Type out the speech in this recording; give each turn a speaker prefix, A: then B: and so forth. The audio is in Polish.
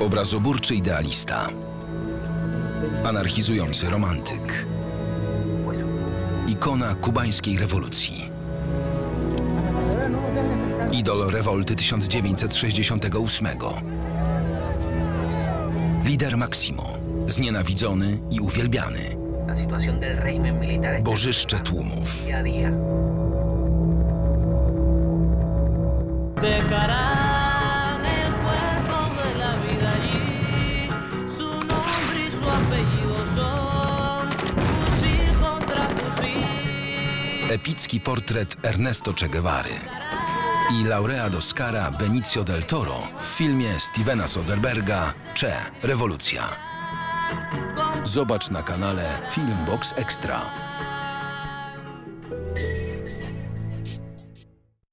A: Obrazoburczy idealista. Anarchizujący romantyk. Ikona kubańskiej rewolucji. Idol rewolty 1968. Lider Maximo. Znienawidzony i uwielbiany. Bożyszcze tłumów. Epicki portret Ernesto Che Guevary i laureat Oscara Benicio del Toro w filmie Stevena Soderberga Che – Rewolucja. Zobacz na kanale Filmbox Extra.